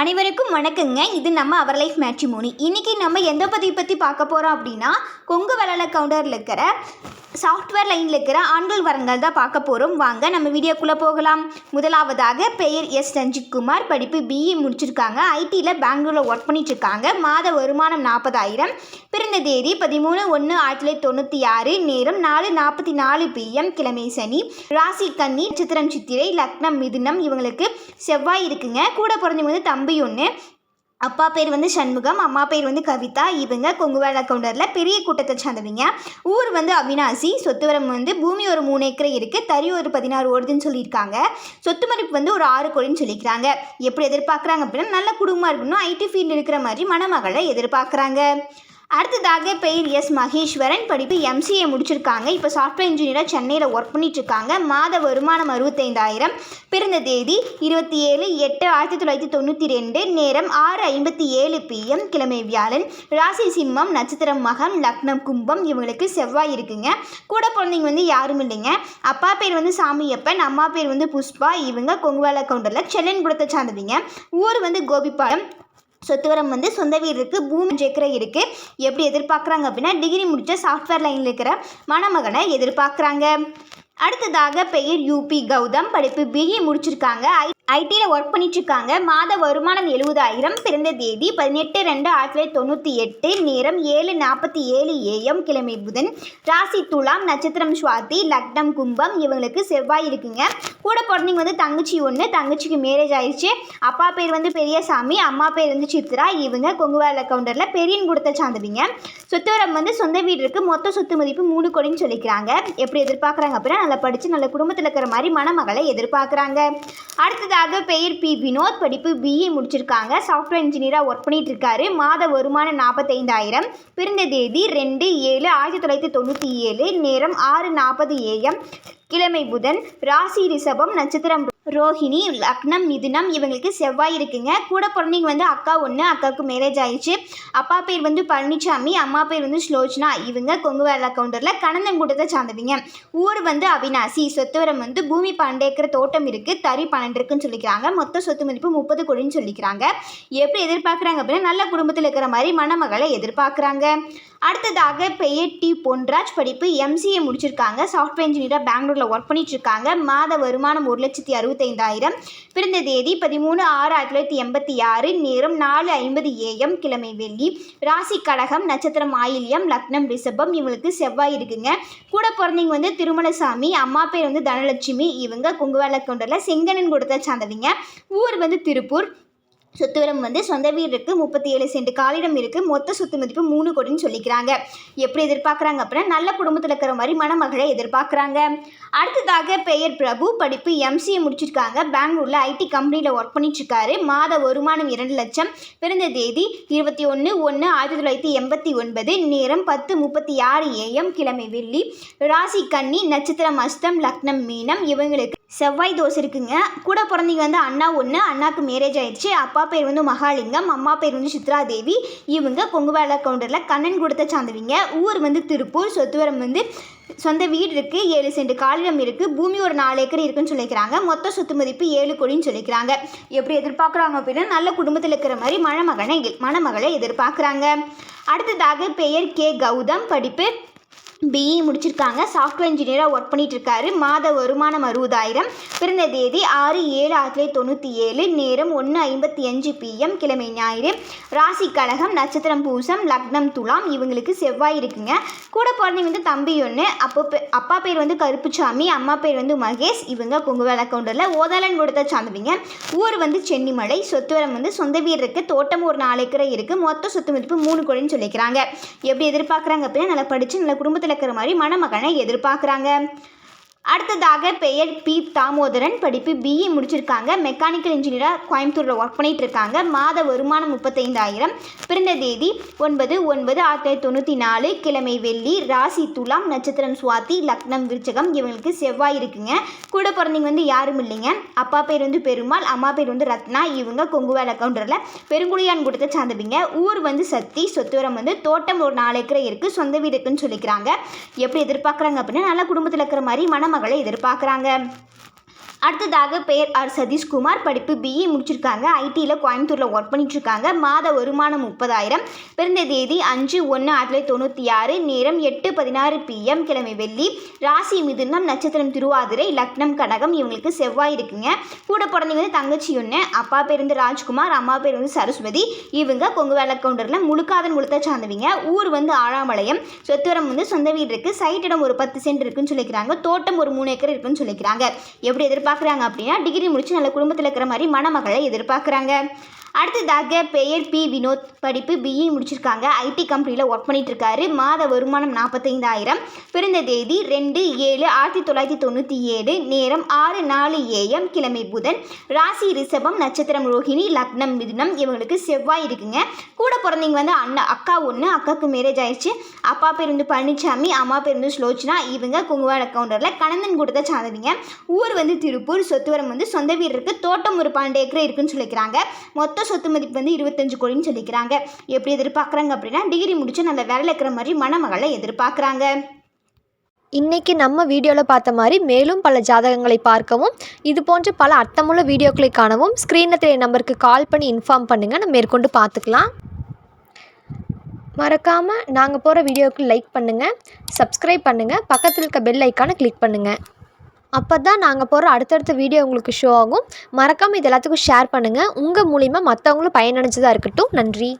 அனைவருக்கும் வணக்கங்க. இது நம்ம அவர் லைஃப் மேட்ரிமோனி இன்றைக்கி நம்ம எந்த பதிவை பற்றி பார்க்க போகிறோம் அப்படின்னா கொங்கு வளல கவுண்டரில் இருக்கிற சாஃப்ட்வேர் லைனில் இருக்கிற ஆண்கள் வரங்கள் தான் பார்க்க போகிறோம் வாங்க நம்ம வீடியோக்குள்ளே போகலாம். முதலாவதாக பெயர் எஸ். ரஞ்சித்குமார். படிப்பு பிஇ முடிச்சிருக்காங்க. ஐடியில் பெங்களூரில் ஒர்க் பண்ணிட்டுருக்காங்க. மாத வருமானம் நாற்பதாயிரம். பிறந்த தேதி பதிமூணு ஒன்று ஆயிரத்தி தொள்ளாயிரத்தி தொண்ணூற்றி ஆறு. நேரம் நாலு நாற்பத்தி நாலு பிஎம் கிழமை சனி. ராசி கன்னி சித்திரம் சித்திரை லக்னம் மிதுனம் இவங்களுக்கு செவ்வாய் இருக்குங்க. கூட பிறந்தவங்க வந்து தம்பி ஒன்று அப்பா பேர் வந்து சண்முகம் அம்மா பேர் வந்து கவிதா. இவங்க கொங்குவேல கவுண்டரில் பெரிய கூட்டத்தை சார்ந்தவங்க. ஊர் வந்து அவினாசி. சொத்துவரம் வந்து பூமி ஒரு மூணு ஏக்கர் இருக்குது தறி ஒரு பதினாறு ஓடுதுன்னு சொல்லியிருக்காங்க. சொத்து மதிப்பு வந்து ஒரு ஆறு கோடின்னு சொல்லிக்கிறாங்க எப்படி எதிர்பார்க்குறாங்க அப்படின்னா நல்ல குடும்பமாக இருக்கணும். ஐடி ஃபீல்டு இருக்கிற மாதிரி மணமகளை எதிர்பார்க்குறாங்க. அடுத்ததாக பெயர் எஸ் மகேஸ்வரன். படிப்பு எம்சிஏ முடிச்சிருக்காங்க. இப்போ சாஃப்ட்வேர் இன்ஜினியராக சென்னையில் ஒர்க் பண்ணிட்டுருக்காங்க. மாத வருமானம் அறுபத்தைந்தாயிரம். பிறந்த தேதி இருபத்தி ஏழு எட்டு ஆயிரத்தி தொள்ளாயிரத்தி தொண்ணூற்றி ரெண்டு. நேரம் ஆறு ஐம்பத்தி ஏழு பிஎம் கிழமை வியாழன். ராசி சிம்மம் நட்சத்திரம் மகம் லக்னம் கும்பம் இவங்களுக்கு செவ்வாய் இருக்குங்க. கூட பிறந்தவங்க வந்து யாரும் இல்லைங்க. அப்பா பேர் வந்து சாமியப்பன். அம்மா பேர் வந்து புஷ்பா. இவங்க கொங்குவால கவுண்டரில் செல்லன்புரத்தை சார்ந்தவங்க. ஊர் வந்து கோபிப்பாளையம் சொத்துவரம் வந்து சொந்த வீடு இருக்குது பூமி ஜெக்கரை இருக்குது எப்படி எதிர்பார்க்குறாங்க அப்படின்னா டிகிரி முடித்த சாஃப்ட்வேர் லைனில் இருக்கிற மணமகனை எதிர்பார்க்குறாங்க. அடுத்ததாக பெயர் யூபி கௌதம். படிப்பு பிஇ முடிச்சிருக்காங்க. ஐ ஐடியில் ஒர்க் பண்ணிட்டுருக்காங்க. மாத வருமானம் எழுபதாயிரம் பிறந்த தேதி பதினெட்டு ரெண்டு ஆயிரத்தி தொள்ளாயிரத்தி தொண்ணூற்றி எட்டு நேரம் ஏழு நாற்பத்தி ஏழு ஏஎம் கிழமை புதன். ராசி துலாம் நட்சத்திரம் சுவாதி லக்னம் கும்பம் இவங்களுக்கு செவ்வாய் இருக்குங்க. கூட பிறந்தவங்க வந்து தங்கச்சி ஒன்று தங்கச்சிக்கு மேரேஜ் ஆயிடுச்சு அப்பா பேர் வந்து பெரியசாமி அம்மா பேர் வந்து சித்ரா. இவங்க கொங்குவேல கவுண்டரில் பெரியன் கொடுத்த சார்ந்தவங்க சொத்துவரம் வந்து சொந்த வீடு இருக்குது மொத்த சொத்து மதிப்பு மூணு கோடின்னு சொல்லிக்கிறாங்க. எப்படி எதிர்பார்க்குறாங்க அப்படின்னா நல்லா படித்து நல்ல குடும்பத்தில் இருக்கிற மாதிரி மணமகளை எதிர்பார்க்குறாங்க. அடுத்தது அடுத்ததாக பெயர் பி வினோத். படிப்பு பிஇ முடிச்சிருக்காங்க. சாஃப்ட்வேர் இன்ஜினியராக ஒர்க் பண்ணிட்டு இருக்காரு. மாத வருமானம் நாற்பத்தைந்தாயிரம் பிறந்த தேதி ரெண்டு ஏழு ஆயிரத்தி தொள்ளாயிரத்தி தொண்ணூற்றி ஏழு. நேரம் ஆறு நாற்பது ஏஎம் கிழமை புதன். ராசி ரிஷபம் நட்சத்திரம் ரோஹிணி லக்னம் மிதுனம் இவங்களுக்கு செவ்வாய் இருக்குங்க. கூட பிறந்தவங்க வந்து அக்கா ஒன்று அக்காவுக்கு மேரேஜ் ஆயிடுச்சு. அப்பா பேர் வந்து பழனிசாமி அம்மா பேர் வந்து ஸ்லோச்சனா இவங்க கொங்குவேல கவுண்டரில் கணந்தன்கூட்டத்தை சார்ந்தவங்க. ஊர் வந்து அவினாசி சொத்துவரம் வந்து பூமி பன்னெண்டு ஏக்கர் தோட்டம் இருக்குது தறி பன்னெண்டு இருக்குன்னு சொல்லிக்கிறாங்க. மொத்த சொத்து மதிப்பு முப்பது கோடின்னு சொல்லிக்கிறாங்க. எப்படி எதிர்பார்க்குறாங்க அப்படின்னா நல்ல குடும்பத்தில் இருக்கிற மாதிரி மணமகளை எதிர்பார்க்குறாங்க. அடுத்ததாக பெயர் டி பொன்ராஜ் படிப்பு எம்சிஏ முடிச்சிருக்காங்க. சாஃப்ட்வேர் இன்ஜினியராக பெங்களூரில் ஒர்க் பண்ணிட்டு இருக்காங்க. மாத வருமானம் ஒரு லட்சத்தி அறுபது எழுபத்தைந்தாயிரம் பிறந்த தேதி பதிமூணு ஆறு ஆயிரத்தி தொள்ளாயிரத்தி எண்பத்தி ஆறு. நேரம் நாலு ஐம்பது ஏஎம் கிழமை வெள்ளி. ராசி கடகம் நட்சத்திரம் ஆயில்யம் லக்னம் ரிஷபம் இவங்களுக்கு செவ்வாய் இருக்குங்க. கூட பிறந்தவங்க வந்து திருமணசாமி அம்மா பேர் வந்து தனலட்சுமி. இவங்க குங்குவலக்குண்டரில் செங்கனன் கொடுத்த சார்ந்தவங்க ஊர் வந்து திருப்பூர். சொத்துவரம் வந்து சொந்த வீடு இருக்குது முப்பத்தி ஏழு சென்ட் காலிடம் இருக்குது மொத்த சொத்து மதிப்பு மூணு கோடின்னு சொல்லிக்கிறாங்க. எப்படி எதிர்பார்க்குறாங்க அப்படின்னா நல்ல குடும்பத்தில் இருக்கிற மாதிரி மணமகளை எதிர்பார்க்குறாங்க. அடுத்ததாக பெயர் பிரபு படிப்பு எம்சிஏ முடிச்சிருக்காங்க. பெங்களூரில் ஐடி கம்பெனியில் ஒர்க் பண்ணிட்டுருக்காரு. மாத வருமானம் இரண்டு லட்சம். பிறந்த தேதி இருபத்தி ஒன்று ஒன்று ஆயிரத்தி தொள்ளாயிரத்தி எண்பத்தி ஒன்பது. நேரம் பத்து முப்பத்தி ஆறு ஏஎம் கிழமை வெள்ளி. ராசி கன்னி நட்சத்திரம் அஸ்தம் லக்னம் மீனம் இவங்களுக்கு செவ்வாய் தோசை இருக்குங்க. கூட பிறந்தீங்க வந்து அண்ணா ஒன்று அண்ணாக்கு மேரேஜ் ஆயிடுச்சு. அப்பா பேர் வந்து மகாலிங்கம் அம்மா பேர் வந்து சித்ராதேவி. இவங்க கொங்குவேல கவுண்டரில் கண்ணன் கொடுத்த சார்ந்தவங்க ஊர் வந்து திருப்பூர் சொத்துவரம் வந்து சொந்த வீடு இருக்குது ஏழு சென்ட் காலிடம் இருக்குது பூமி ஒரு நாலு ஏக்கர் இருக்குன்னு சொல்லிக்கிறாங்க. மொத்த சொத்து மதிப்பு ஏழு கோடின்னு சொல்லிக்கிறாங்க. எப்படி எதிர்பார்க்குறாங்க அப்படின்னா நல்ல குடும்பத்தில் இருக்கிற மாதிரி மணமகனை மணமகளை எதிர்பார்க்குறாங்க. அடுத்ததாக பெயர் கே. கௌதம் படிப்பு பிஇ முடிச்சிருக்காங்க. சாஃப்ட்வேர் இன்ஜினியராக ஒர்க் பண்ணிகிட்ருக்காரு இருக்காரு மாத வருமானம் அறுபதாயிரம். பிறந்த தேதி ஆறு ஏழு ஆயிரத்தி தொள்ளாயிரத்தி தொண்ணூற்றி ஏழு நேரம் ஒன்று ஐம்பத்தி அஞ்சு பிஎம் கிழமை ஞாயிறு. ராசி கழகம் நட்சத்திரம் பூசம் லக்னம் துலாம். இவங்களுக்கு செவ்வாய் இருக்குங்க. கூட பிறந்தவங்க வந்து தம்பி ஒன்று அப்போ பே- அப்பா பேர் வந்து கருப்புசாமி. அம்மா பேர் வந்து மகேஷ். இவங்க கொங்குவேல கவுண்டரில் ஓதாளன் கொடுத்த சார்ந்தவங்க ஊர் வந்து சென்னிமலை. சொத்துவரம் வந்து சொந்த வீடு இருக்குது தோட்டம் ஒரு நாலு ஏக்கரை இருக்குது மொத்த சொத்து மதிப்பு மூணு கோடின்னு சொல்லிக்கிறாங்க. எப்படி எதிர்பார்க்குறாங்க அப்படின்னா நல்லா படித்து நல்ல குடும்பத்தில் இருக்கிற மாதிரி மணமகனை எதிர்பார்க்குறாங்க. அடுத்ததாக பெயர் பி. தாமோதரன். படிப்பு பிஇ முடிச்சிருக்காங்க. மெக்கானிக்கல் இன்ஜினியராக கோயம்புத்தூரில் ஒர்க் பண்ணிட்டு இருக்காங்க மாத வருமானம் முப்பத்தைந்தாயிரம். பிறந்த தேதி ஒன்பது ஒன்பது ஆயிரத்தி தொள்ளாயிரத்தி தொண்ணூற்றி நாலு. கிழமை வெள்ளி ராசி துலாம் நட்சத்திரம் சுவாதி லக்னம் விருச்சகம். இவங்களுக்கு செவ்வாய் இருக்குங்க. கூட பிறந்தவங்க வந்து யாரும் இல்லைங்க. அப்பா பேர் வந்து பெருமாள் அம்மா பேர் வந்து ரத்னா. இவங்க கொங்குவேல கவுண்டரில் பெருங்குடியான் கொடுத்த சார்ந்தவங்க. ஊர் வந்து சக்தி சொத்துவரம் வந்து தோட்டம் ஒரு நாலு ஏக்கரை இருக்குது சொந்த வீடு இருக்குன்னு சொல்லிக்கிறாங்க. எப்படி எதிர்பார்க்குறாங்க அப்படின்னா நல்ல குடும்பத்தில் இருக்கிற மாதிரி மனம் மணமகளை எதிர்பார்க்குறாங்க. அடுத்ததாக பெயர் ஆர் சதீஷ்குமார். படிப்பு பிஇ முடிச்சிருக்காங்க. ஐடியில் கோயம்புத்தூரில் ஒர்க் பண்ணிட்டுருக்காங்க. மாத வருமானம் முப்பதாயிரம். பிறந்த தேதி அஞ்சு ஒன்று ஆயிரத்தி தொள்ளாயிரத்தி தொண்ணூற்றி ஆறு. நேரம் எட்டு பதினாறு பிஎம் கிழமை வெள்ளி. ராசி மிதுனம் நட்சத்திரம் திருவாதிரை லக்னம் கடகம். இவங்களுக்கு செவ்வாய் இருக்குங்க. கூட பிறந்தவங்க வந்து தங்கச்சி ஒன்று அப்பா பேர் வந்து ராஜ்குமார் அம்மா பேர் வந்து சரஸ்வதி. இவங்க கொங்கு வேலை கவுண்டரில் முழுக்காதன் முழுத்த சார்ந்தவங்க ஊர் வந்து ஆழாமலையம். சொத்துவரம் வந்து சொந்த வீடு இருக்குது சைட் இடம் ஒரு பத்து சென்ட் இருக்குன்னு சொல்லிக்கிறாங்க. தோட்டம் ஒரு மூணு ஏக்கர் இருக்குன்னு சொல்லிக்கிறாங்க. எப்படி எதிர்பார்க்குறாங்க அப்படின்னா டிகிரி முடிச்சு நல்ல குடும்பத்தில் இருக்கிற மாதிரி மணமகளை எதிர்பார்க்குறாங்க. அடுத்ததாக பெயர் பி. வினோத். படிப்பு பிஇ முடிச்சிருக்காங்க. ஐடி கம்பெனியில் ஒர்க் பண்ணிட்டு இருக்காரு மாத வருமானம் நாற்பத்தைந்தாயிரம் பிறந்த தேதி ரெண்டு ஏழு ஆயிரத்தி தொள்ளாயிரத்தி தொண்ணூற்றி ஏழு. நேரம் ஆறு நாலு ஏஎம் கிழமை புதன். ராசி ரிஷபம் நட்சத்திரம் ரோஹிணி லக்னம் மிதுனம். இவங்களுக்கு செவ்வாய் இருக்குங்க. கூட பிறந்தவங்க வந்து அண்ணா அக்கா ஒன்று அக்காவுக்கு மேரேஜ் ஆயிடுச்சு. அப்பா பேர் வந்து பழனிசாமி அம்மா பேர் வந்து ஸ்லோச்சனா இவங்க குங்குவாட கவுண்டரில் கணந்தன் கூட்டத்தை சார்ந்தவங்க ஊர் வந்து திருப்பூர் சொத்துவரம் வந்து சொந்த வீடு இருக்குது தோட்டம் ஒரு பன்னெண்டு ஏக்கர் இருக்குன்னு சொல்லிக்கிறாங்க. மொத்தம் மொத்த சொத்து மதிப்பு வந்து இருபத்தஞ்சு கோடின்னு சொல்லிக்கிறாங்க. எப்படி எதிர்பார்க்குறாங்க அப்படின்னா டிகிரி முடிச்சு நல்ல வேலை இருக்கிற மாதிரி மணமகளை எதிர்பார்க்குறாங்க. இன்றைக்கி நம்ம வீடியோவில் பார்த்த மாதிரி மேலும் பல ஜாதகங்களை பார்க்கவும் இது போன்ற பல அர்த்தமுள்ள வீடியோக்களை காணவும் ஸ்க்ரீனில் தெரிய நம்பருக்கு கால் பண்ணி இன்ஃபார்ம் பண்ணுங்கள் நம்ம மேற்கொண்டு பார்த்துக்கலாம். மறக்காமல் நாங்கள் போகிற வீடியோவுக்கு லைக் பண்ணுங்கள் சப்ஸ்கிரைப் பண்ணுங்கள் பக்கத்தில் இருக்க பெல் ஐக்கானை கிளிக் பண்ணுங்கள் அப்போ தான் நாங்கள் போகிற அடுத்தடுத்த வீடியோ உங்களுக்கு ஷோ ஆகும். மறக்காமல் இது எல்லாத்துக்கும் ஷேர் பண்ணுங்கள் உங்கள் மூலிமா மற்றவங்களும் பயனடைஞ்சதாக இருக்கட்டும். நன்றி.